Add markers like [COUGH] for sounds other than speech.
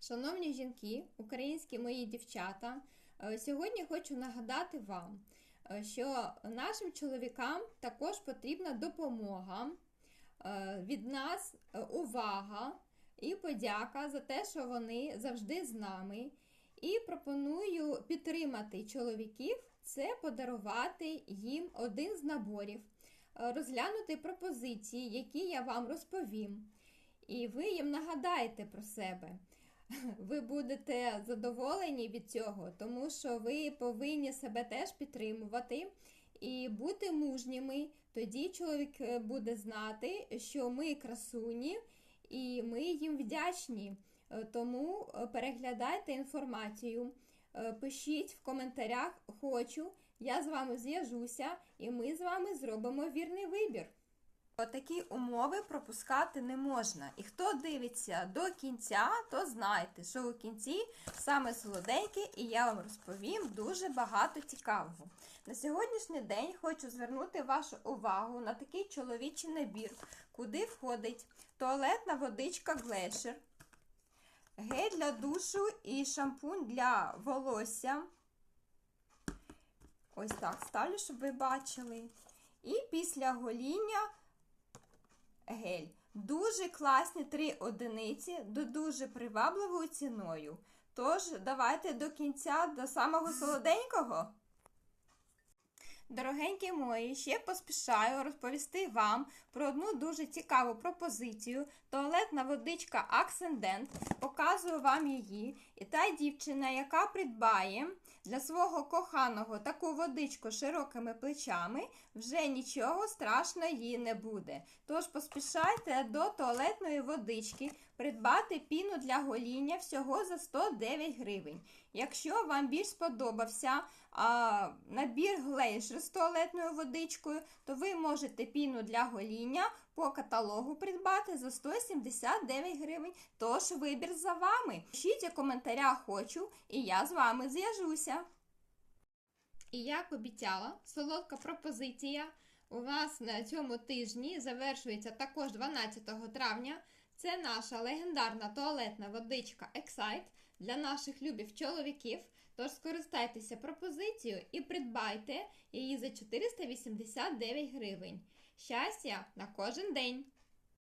Шановні жінки, українські мої дівчата, е, сьогодні хочу нагадати вам, е, що нашим чоловікам також потрібна допомога е, від нас, увага і подяка за те, що вони завжди з нами. І пропоную підтримати чоловіків це подарувати їм один з наборів, розглянути пропозиції, які я вам розповім. І ви їм нагадаєте про себе. Ви будете задоволені від цього, тому що ви повинні себе теж підтримувати і бути мужніми. Тоді чоловік е, буде знати, що ми красуні і ми їм вдячні. Е, Тому е, переглядайте інформацію, пишіть в коментарях хочу, я з вами зв'яжуся, і ми з вами зробимо вірний вибір. Такі умови пропускати не можна. І хто дивиться до кінця, то знайте, що у кінці саме солоденьке, і я вам розповім дуже багато цікавого. На сьогоднішній день хочу звернути вашу увагу на такий чоловічий набір, куди входить туалетна водичка Глешер, гель для душу і шампунь для волосся. Ось так ставлю, щоб ви бачили. І після гоління гель. Дуже класні три одиниці до дуже привабливою ціною. Тож, давайте до кінця, до самого [LAUGHS] солоденького. Дорогенькі мої, ще поспішаю розповісти вам про одну дуже цікаву пропозицію. Туалетна водичка Аксендент. Показую вам її. І та дівчина, яка придбає для свого коханого таку водичку широкими плечами, вже нічого страшного не буде. Тож поспішайте до туалетної водички придбати піну для гоління всього за 109 гривень. Якщо вам більш сподобався а, набір з туалетною водичкою, то ви можете піну для гоління по каталогу придбати за 179 гривень. Тож вибір за вами. Пишіть у коментарях хочу, і я з вами зв'яжуся. І як обіцяла, солодка пропозиція у вас на цьому тижні завершується також 12 травня. Це наша легендарна туалетна водичка Excite для наших любів чоловіків. Тож скористайтеся пропозицією і придбайте її за 489 гривень. Щастя на кожен день!